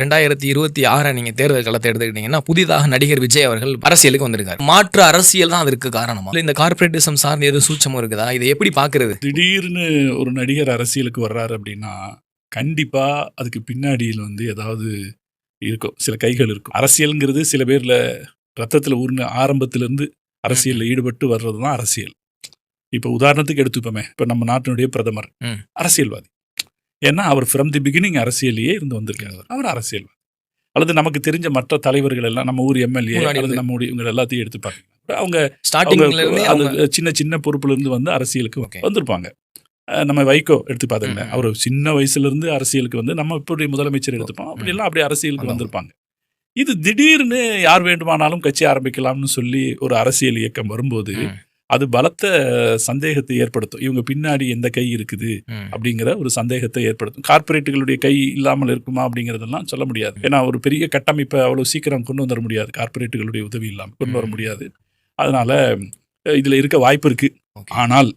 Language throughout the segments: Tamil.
ரெண்டாயிரத்தி இருபத்தி ஆறை நீங்க தேர்தல் களத்தை எடுத்துக்கிட்டீங்கன்னா புதிதாக நடிகர் விஜய் அவர்கள் அரசியலுக்கு வந்திருக்காரு. மாற்று அரசியல் தான் அதற்கு காரணமா? இல்ல இந்த கார்பரேட்டிசம் சார்ந்த எதுவும் சூட்சமும் இருக்குதா? இதை எப்படி பாக்குறது திடீர்னு ஒரு நடிகர் அரசியலுக்கு வர்றாரு அப்படின்னா கண்டிப்பா அதுக்கு பின்னாடியில் வந்து ஏதாவது இருக்கும். சில கைகள் இருக்கும். அரசியல்ங்கிறது சில பேர்ல ரத்தத்துல ஊர்ன ஆரம்பத்துல இருந்து அரசியல்ல ஈடுபட்டு வர்றது தான் அரசியல். இப்போ உதாரணத்துக்கு எடுத்துப்போமே. இப்போ நம்ம நாட்டினுடைய பிரதமர். அரசியல்வாதி. ஏன்னா அவர் ஃப்ரம் தி பிகினிங் அரசியல்லையே இருந்து வந்திருக்காரு அவர் அரசியல்வாதி அல்லது நமக்கு தெரிஞ்ச மற்ற தலைவர்கள் எல்லாம் நம்ம ஊர் எம்எல்ஏ அல்லது இருந்து. நம்ம இவங்க எல்லாத்தையும் எடுத்து பார்த்தீங்கன்னா அவங்க ஸ்டார்டிங்ல அது சின்ன சின்ன பொறுப்புல இருந்து வந்து அரசியலுக்கு. வந்திருப்பாங்க நம்ம வைகோ எடுத்து ம். அவர் சின்ன வயசுல இருந்து அரசியலுக்கு வந்து நம்ம இப்படி முதலமைச்சர் எடுத்துப்போம் அப்படி எல்லாம் அப்படி அரசியலுக்கு. வந்திருப்பாங்க இது திடீர்னு யார் வேண்டுமானாலும் கட்சி ஆரம்பிக்கலாம்னு சொல்லி ஒரு அரசியல் இயக்கம் வரும்போது. அது பலத்த சந்தேகத்தை ஏற்படுத்தும். இவங்க பின்னாடி எந்த கை இருக்குது. அப்படிங்கிற ஒரு சந்தேகத்தை ஏற்படுத்தும். கார்ப்பரேட்டுகளுடைய கை இல்லாமல் இருக்குமா அப்படிங்கிறதெல்லாம் சொல்ல முடியாது. ஏன்னா ஒரு பெரிய கட்டமைப்பை அவ்வளவு சீக்கிரம் கொண்டு வந்துட முடியாது. கார்ப்பரேட்டுகளுடைய உதவி இல்லாமல் கொண்டு வர. முடியாது. அதனால இதுல இருக்க வாய்ப்பு இருக்கு. ஆனால்.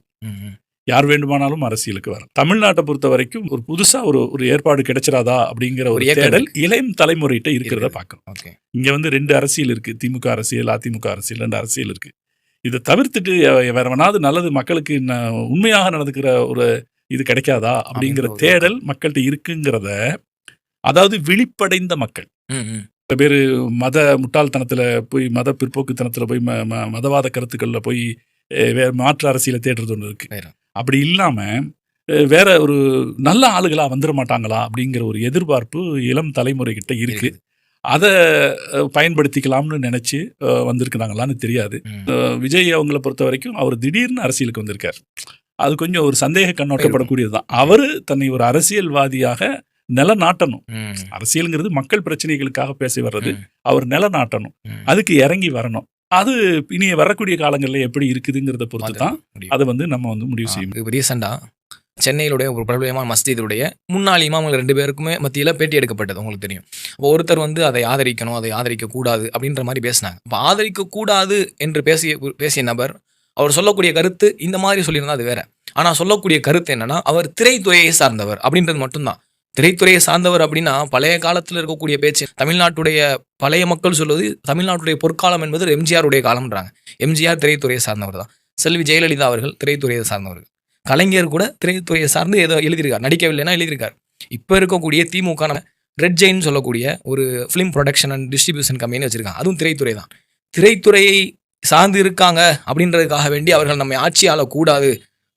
யார் வேண்டுமானாலும் அரசியலுக்கு வரலாம். தமிழ்நாட்டை பொறுத்த வரைக்கும் ஒரு புதுசா ஒரு ஒரு ஏற்பாடு கிடைச்சிராதா அப்படிங்கிற ஒரு தேடல் இளையம் தலைமுறைகிட்ட இருக்கிறத. பார்க்கணும். இங்க வந்து ரெண்டு அரசியல் இருக்கு. திமுக அரசியல் அதிமுக அரசியல் ரெண்டு அரசியல் இருக்கு. இதை தவிர்த்துட்டு வேற வேணாவது நல்லது மக்களுக்கு உண்மையாக நடந்துக்கிற ஒரு இது கிடைக்காதா அப்படிங்கிற தேடல் மக்கள்கிட்ட இருக்குங்கிறத அதாவது விழிப்படைந்த மக்கள். சில பேர் மத முட்டாள்தனத்துல போய் மத பிற்போக்குத்தனத்துல போய் ம- ம- மதவாத கருத்துக்கள்ல போய் வேற மாற்று அரசியலை தேடுறது ஒன்று இருக்கு. அப்படி இல்லாம அஹ், வேற ஒரு நல்ல ஆளுகளா வந்துட மாட்டாங்களா அப்படிங்கிற ஒரு எதிர்பார்ப்பு இளம் தலைமுறை கிட்ட இருக்கு இருக்குது. அதை பயன்படுத்திக்கலாம்னு நினைச்சு வந்திருக்கிறாங்களான்னு தெரியாது. விஜய் அவங்கள பொறுத்த வரைக்கும் அவர் திடீர்னு அரசியலுக்கு வந்திருக்கார். அது கொஞ்சம் ஒரு சந்தேக கண்ணோட்டப்படக்கூடியதுதான் அவர் தன்னை ஒரு அரசியல்வாதியாக நிலநாட்டணும். அரசியலுங்கிறது மக்கள் பிரச்சனைகளுக்காக பேசி வர்றது. அவர் நிலநாட்டணும். அதுக்கு இறங்கி வரணும். அது இனி வரக்கூடிய காலங்களில் எப்படி இருக்குதுங்கிறத பொறுத்து தான். அதை வந்து நம்ம வந்து முடிவு இப்போ ரீசெண்டாக சென்னையிலுடைய ஒரு பிரபலமான மஸ்ஜிதுடைய முன்னாள் இமாம்கள் ரெண்டு பேருக்குமே மத்தியில் பேட்டி எடுக்கப்பட்டது உங்களுக்கு தெரியும். இப்போ ஒருத்தர் வந்து அதை ஆதரிக்கணும் அதை ஆதரிக்க கூடாது அப்படின்ற மாதிரி பேசினாங்க. இப்போ ஆதரிக்க கூடாது என்று பேசிய பேசிய நபர் அவர் சொல்லக்கூடிய கருத்து இந்த மாதிரி சொல்லியிருந்தால் அது வேற. ஆனால் சொல்லக்கூடிய கருத்து என்னன்னா அவர் திரைத்துறையை சார்ந்தவர் அப்படின்றது மட்டும்தான். திரைத்துறையை சார்ந்தவர் அப்படின்னா பழைய காலத்தில் இருக்கக்கூடிய பேச்சு. தமிழ்நாட்டுடைய பழைய மக்கள் சொல்வது தமிழ்நாட்டுடைய பொற்காலம் என்பது எம்ஜிஆருடைய காலம்ன்றாங்க. எம்ஜிஆர் திரைத்துறையை சார்ந்தவர் தான் செல்வி ஜெயலலிதா அவர்கள் திரைத்துறையை சார்ந்தவர்கள். கலைஞர் கூட திரைத்துறையை சார்ந்து ஏதோ எழுதியிருக்கார். நடிக்கவில்லைன்னா எழுதியிருக்கார். இப்போ இருக்கக்கூடிய திமுக நம்ம ரெட் ஜெயின் சொல்லக்கூடிய ஒரு film production and distribution company வச்சிருக்காங்க. அதுவும் திரைத்துறை தான். திரைத்துறையை சார்ந்து இருக்காங்க அப்படின்றதுக்காக வேண்டி அவர்கள் நம்மை ஆட்சி ஆளக்கூடாது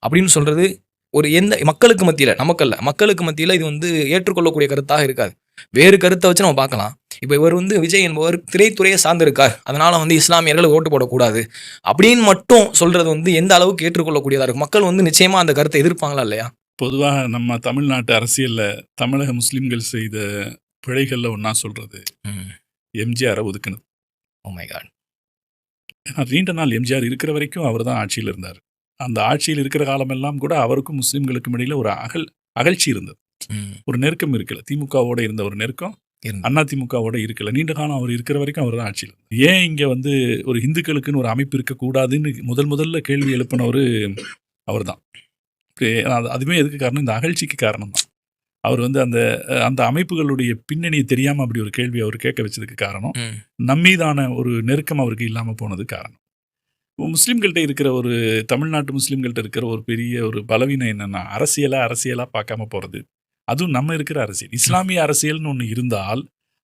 அப்படின்னு சொல்றது ஒரு எந்த மக்களுக்கு மத்தியில் நமக்கல்ல மக்களுக்கு மத்தியில் இது வந்து ஏற்றுக்கொள்ளக்கூடிய கருத்தாக இருக்காது. வேறு கருத்தை வச்சு நம்ம பார்க்கலாம். இப்போ இவர் வந்து விஜய் என்பவர் திரைத்துறையை சார்ந்திருக்கார். அதனால வந்து இஸ்லாமியர்கள் ஓட்டு போடக்கூடாது. அப்படின்னு மட்டும் சொல்றது வந்து எந்த அளவுக்கு ஏற்றுக்கொள்ளக்கூடியதா இருக்கும்? மக்கள் வந்து நிச்சயமா அந்த கருத்தை எதிர்ப்பாங்களா இல்லையா? பொதுவாக நம்ம தமிழ்நாட்டு அரசியல்ல தமிழக முஸ்லிம்கள் செய்த பிழைகள்ல ஒன்றா சொல்றது எம்ஜிஆரை ஒதுக்குனது. ஓ மை காட் ஏன்னா நீண்ட நாள் எம்ஜிஆர் இருக்கிற வரைக்கும் அவர் தான் ஆட்சியில் இருந்தார். அந்த ஆட்சியில் இருக்கிற காலமெல்லாம் கூட அவருக்கும் முஸ்லிம்களுக்கும் இடையில ஒரு அகல் அகழ்ச்சி இருந்தது. ஒரு நெருக்கம் இருக்கல. திமுகவோட இருந்த ஒரு நெருக்கம் அண்ணா திமுகவோட இருக்கல. நீண்ட காலம் அவர் இருக்கிற வரைக்கும் அவர் தான் ஆட்சியில். ஏன் இங்க வந்து ஒரு இந்துக்களுக்குன்னு ஒரு அமைப்பு இருக்கக்கூடாதுன்னு முதல் முதல்ல கேள்வி எழுப்பினவர் அவர் தான் அதுவுமே எதுக்கு காரணம்? இந்த அகழ்ச்சிக்கு காரணம் தான் அவர் வந்து அந்த அந்த அமைப்புகளுடைய பின்னணியை தெரியாம அப்படி ஒரு கேள்வி அவர் கேட்க வச்சதுக்கு காரணம் நம்மீதான ஒரு நெருக்கம் அவருக்கு இல்லாம போனது காரணம். முஸ்லீம்கள்ட்ட இருக்கிற ஒரு தமிழ்நாட்டு முஸ்லீம்கள்ட்ட இருக்கிற ஒரு பெரிய ஒரு பலவீனம் என்னன்னா அரசியலா அரசியலா பார்க்காம போறது. அதுவும் நம்ம இருக்கிற அரசியல். இஸ்லாமிய அரசியல்னு ஒன்று இருந்தால்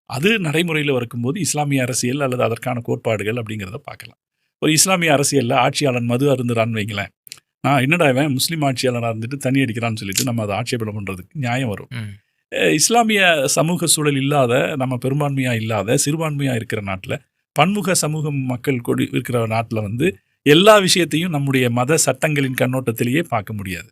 அது நடைமுறையில் இருக்கும்போது இஸ்லாமிய அரசியல் அல்லது அதற்கான கோட்பாடுகள் அப்படிங்கிறத பார்க்கலாம். ஒரு இஸ்லாமிய அரசியல்ல ஆட்சியாளன் மது அருந்துறான்னு வைங்களேன். நான் என்னடா இவன் முஸ்லீம் ஆட்சியாளனாக இருந்துட்டு தண்ணி அடிக்கிறான்னு சொல்லிட்டு நம்ம அதை ஆட்சேபனம் பண்ணுறதுக்கு நியாயம் வரும். இஸ்லாமிய சமூக சூழல் இல்லாத நம்ம பெரும்பான்மையா இல்லாத சிறுபான்மையா இருக்கிற நாட்டில் பன்முக சமூகம் மக்கள் கொடி இருக்கிற நாட்டில் வந்து எல்லா விஷயத்தையும் நம்முடைய மத சட்டங்களின் கண்ணோட்டத்திலேயே பார்க்க முடியாது.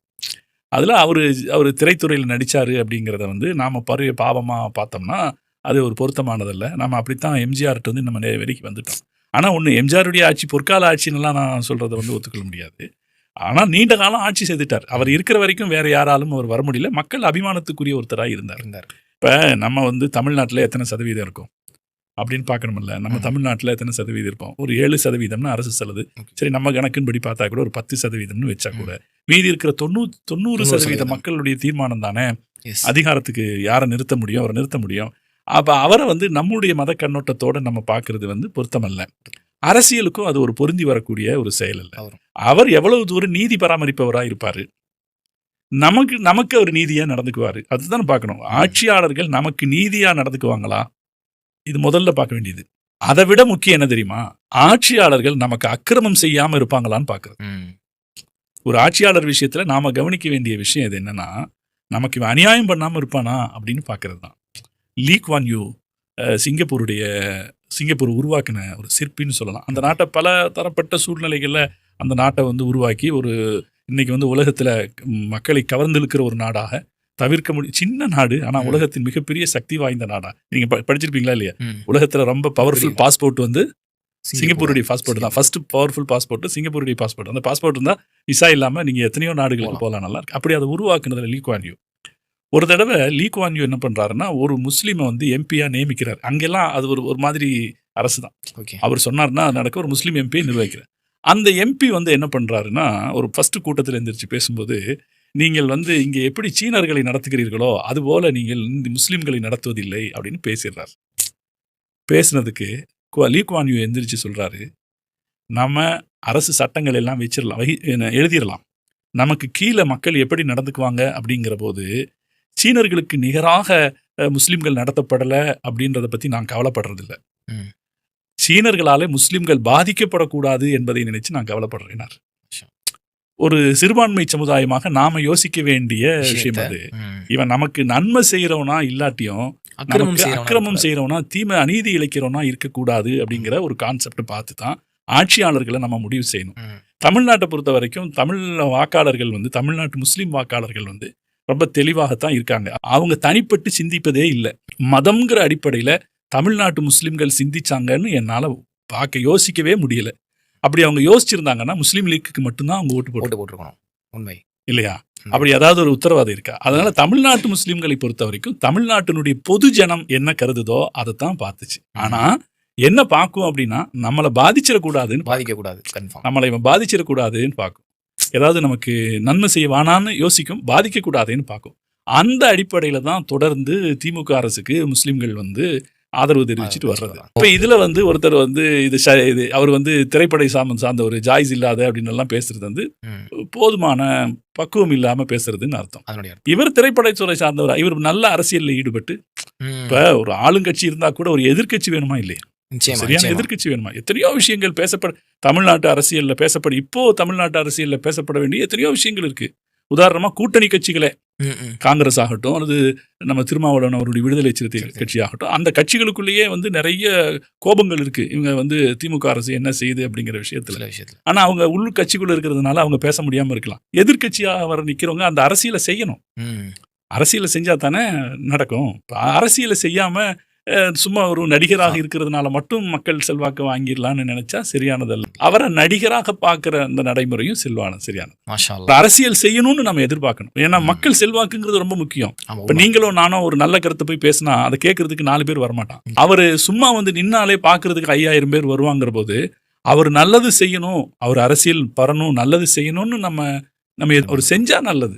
அதில் அவர் அவர் திரைத்துறையில் நடித்தார் அப்படிங்கிறத வந்து நாம் பரு பாவமாக பார்த்தோம்னா அது ஒரு பொருத்தமானதல்ல. நம்ம அப்படித்தான் எம்ஜிஆர்ட்ட வந்து நம்ம நெ- வரைக்கும் வந்துட்டோம். ஆனால் ஒன்று எம்ஜிஆருடைய ஆட்சி பொற்கால ஆட்சின்னுலாம் நான் சொல்கிறத வந்து ஒத்துக்கொள்ள முடியாது. ஆனால் நீண்ட காலம் ஆட்சி செய்துட்டார். அவர் இருக்கிற வரைக்கும் வேற யாராலும் அவர் வர முடியல. மக்கள் அபிமானத்துக்குரிய ஒருத்தராக இருந்தார். இருந்தார். இப்போ நம்ம வந்து தமிழ்நாட்டில் எத்தனை சதவீதம் இருக்கும்? அப்படின்னு பார்க்கணும்ல நம்ம. தமிழ்நாட்டில் எத்தனை சதவீதம் இருப்போம்? ஒரு ஏழு சதவீதம்னு அரசு Okay. சரி நம்ம கணக்கின்படி பார்த்தா கூட ஒரு பத்து சதவீதம்னு வச்சா கூட மீதி இருக்கிற தொண்ணூறு தொண்ணூறு சதவீத. மக்களுடைய தீர்மானம் தானே? அதிகாரத்துக்கு யாரை நிறுத்த முடியும்? அவரை நிறுத்த முடியும். அப்ப அவரை வந்து நம்முடைய மத கண்ணோட்டத்தோட நம்ம பார்க்கிறது வந்து பொருத்தமல்ல. அரசியலுக்கும் அது ஒரு பொருந்தி வரக்கூடிய ஒரு செயல் அல்ல. அவர் எவ்வளவு தூரம் நீதி பராமரிப்பவரா இருப்பாரு? நமக்கு நமக்கு அவர் நீதியா நடந்துக்குவாரு. அதுதான் பார்க்கணும். ஆட்சியாளர்கள் நமக்கு நீதியா நடந்துக்குவாங்களா? இது முதல்ல பார்க்க வேண்டியது. அதை விட முக்கியம் என்ன தெரியுமா? ஆட்சியாளர்கள் நமக்கு அக்கிரமம் செய்யாம இருப்பாங்களான்னு பார்க்கறது. ஒரு ஆட்சியாளர் விஷயத்துல நாம கவனிக்க வேண்டிய விஷயம் இது என்னன்னா நமக்கு இவன் அநியாயம் பண்ணாம இருப்பானா அப்படின்னு பார்க்கறது தான் லீக் வான் யூ சிங்கப்பூருடைய சிங்கப்பூர் உருவாக்கின ஒரு சிற்பின்னு சொல்லலாம் அந்த நாட்டை பல தரப்பட்ட சூழ்நிலைகள்ல அந்த நாட்டை வந்து உருவாக்கி ஒரு இன்னைக்கு வந்து உலகத்துல மக்களை கவர்ந்திழுக்கிற ஒரு நாடாக தவிர்க்க முடியும் சின்ன நாடு ஆனா ம். உலகத்தின் மிகப்பெரிய சக்தி வாய்ந்த நாடா நீங்க ப- படிச்சிருப்பீங்களா இல்லையா. உலகத்துல ரொம்ப பவர்ஃபுல். பாஸ்போர்ட் வந்து. சிங்கப்பூருடைய பாஸ்போர்ட் தான். ஃபர்ஸ்ட் பவர்ஃபுல் பாஸ்போர்ட் சிங்கப்பூருடைய பாஸ்போர்ட் அந்த பாஸ்போர்ட் இருந்தா விசா இல்லாம நீங்க எத்தனையோ நாடுகளுக்கு போலாம். போகலாம் நல்லா இருக்கு. அப்படி அதை உருவாக்குனதுல லீ குவான் யூ ஒரு தடவை லீ குவான் யூ என்ன பண்றாருன்னா ஒரு முஸ்லீமை வந்து எம்பியா நியமிக்கிறார். அங்கெல்லாம் அது ஒரு ஒரு மாதிரி அரசு தான். ஓகே. அவர் சொன்னார்னா அது நடக்க ஒரு முஸ்லீம் எம்பியை நிர்வகிக்கிறார். அந்த எம்பி வந்து என்ன பண்றாருன்னா ஒரு ஃபர்ஸ்ட் கூட்டத்தில் எந்திரிச்சு பேசும்போது நீங்கள் வந்து இங்கே எப்படி சீனர்களை நடத்துகிறீர்களோ அதுபோல நீங்கள் இந்த முஸ்லீம்களை நடத்துவதில்லை அப்படின்னு பேசிடுறார். பேசுனதுக்கு குவா- லீ குவான் யூ எந்திரிச்சு சொல்றாரு நம்ம அரசு சட்டங்கள் எல்லாம் வச்சிடலாம் வகி- எழுதிடலாம் நமக்கு கீழே மக்கள் எப்படி நடந்துக்குவாங்க அப்படிங்கிற போது சீனர்களுக்கு நிகராக முஸ்லிம்கள் நடத்தப்படலை அப்படின்றத பத்தி நான் கவலைப்படுறதில்ல. சீனர்களாலே முஸ்லிம்கள் பாதிக்கப்படக்கூடாது என்பதை நினைச்சு நான் கவலைப்படுறேன் சரி. ஒரு சிறுபான்மை சமுதாயமாக நாம யோசிக்க வேண்டிய விஷயம் அது. இவன் நமக்கு நன்மை செய்யறவனா இல்லாட்டியும் நமக்கு செய்யறவனா அக்கிரமம். செய்யறவனா தீமை அநீதி இழைக்கிறவனா இருக்கக்கூடாது அப்படிங்கிற ஒரு கான்செப்ட் பார்த்து தான் ஆட்சியாளர்களை நம்ம முடிவு செய்யணும். தமிழ்நாட்டை பொறுத்த வரைக்கும் தமிழ் வாக்காளர்கள் வந்து தமிழ்நாட்டு முஸ்லீம் வாக்காளர்கள் வந்து ரொம்ப தெளிவாகத்தான் இருக்காங்க அவங்க தனிப்பட்டு சிந்திப்பதே இல்லை மதம்ங்கிற அடிப்படையில தமிழ்நாட்டு முஸ்லிம்கள் சிந்திச்சாங்கன்னு என்னால பார்க்க யோசிக்கவே முடியல அப்படி அவங்க யோசிச்சிருந்தாங்கன்னா முஸ்லீம் லீக்குக்கு மட்டும்தான் அவங்க ஓட்டு போட்டு போட்டிருக்கணும். உண்மை. இல்லையா? அப்படி ஏதாவது ஒரு உத்தரவாதம் இருக்கா? அதனால தமிழ்நாட்டு முஸ்லிம்களை பொறுத்த வரைக்கும் தமிழ்நாட்டினுடைய பொது ஜனம் என்ன கருதுதோ அதைத்தான் பார்த்துச்சு. ஆனா என்ன பார்க்கும் அப்படின்னா நம்மளை பாதிச்சிடக்கூடாதுன்னு பாதிக்க கூடாது கன்ஃபார்ம் நம்மளை இவன் பாதிச்சிடக்கூடாதுன்னு பார்க்கும். ஏதாவது நமக்கு நன்மை செய்வானான்னு யோசிக்கும் பாதிக்கக்கூடாதுன்னு பார்க்கும். அந்த அடிப்படையில தான் தொடர்ந்து திமுக அரசுக்கு முஸ்லிம்கள் வந்து ஆதரவு தெரிவிச்சுட்டு வர்றது இப்ப இதுல வந்து ஒருத்தர் வந்து இது ச- இது அவர் வந்து திரைப்படை சாமன் சார்ந்த ஒரு ஜாய்ஸ் இல்லாத அப்படின்னு எல்லாம் பேசுறது வந்து போதுமான பக்குவம் இல்லாம பேசுறதுன்னு அர்த்தம். இவர் திரைப்படத்துறை சார்ந்தவர் இவர் நல்ல அரசியல்ல ஈடுபட்டு. இப்ப ஒரு ஆளுங்கட்சி இருந்தா கூட ஒரு எதிர்க்கட்சி வேணுமா இல்லையா சரியான நிச்சயமா. எதிர்க்கட்சி வேணுமா எத்தனையோ விஷயங்கள் பேசப்பட தமிழ்நாட்டு அரசியல்ல பேசப்பட இப்போ தமிழ்நாட்டு அரசியல்ல பேசப்பட வேண்டிய எத்தனையோ விஷயங்கள் இருக்கு உதாரணமா கூட்டணி கட்சிகளே. காங்கிரஸ் ஆகட்டும் அல்லது நம்ம திருமாவளவன் அவருடைய விடுதலை சிறுத்தை சிறுத்தை. கட்சி ஆகட்டும் அந்த கட்சிகளுக்குள்ளேயே வந்து நிறைய கோபங்கள் இருக்கு. இவங்க வந்து திமுக அரசு என்ன செய்யுது அப்படிங்கிற விஷயத்துல. விஷயத்துல. ஆனா அவங்க உள் கட்சிக்குள்ள இருக்கிறதுனால அவங்க பேச முடியாம இருக்கலாம். எதிர்க்கட்சியா வர நிக்கிறவங்க அந்த அரசியலை செய்யணும். அரசியலை செஞ்சா தானே நடக்கும். அரசியலை செய்யாம சும்மா ஒரு நடிகராக இருக்கிறதுனால மட்டும் மக்கள் செல்வாக்கு வாங்கிடலாம்னு நினைச்சா சரியானதல்ல. அவரை நடிகராக பார்க்கிற அந்த நடைமுறையும் செல்வான சரியானது. அல்லாஹ். அரசியல் செய்யணும்னு நம்ம எதிர்பார்க்கணும். ஏன்னா. மக்கள் செல்வாக்குங்கிறது ரொம்ப முக்கியம். இப்ப. நீங்களும் நானும் ஒரு நல்ல கருத்தை போய் பேசினா அதை கேட்கறதுக்கு நாலு பேர் வரமாட்டான் அவரு சும்மா வந்து நின்னாலே பார்க்கிறதுக்கு ஐயாயிரம் பேர் வருவாங்கிற போது அவர் நல்லது செய்யணும் அவர் அரசியல் பரணும் நல்லது செய்யணும்னு நம்ம நம்ம ஒரு செஞ்சா நல்லது.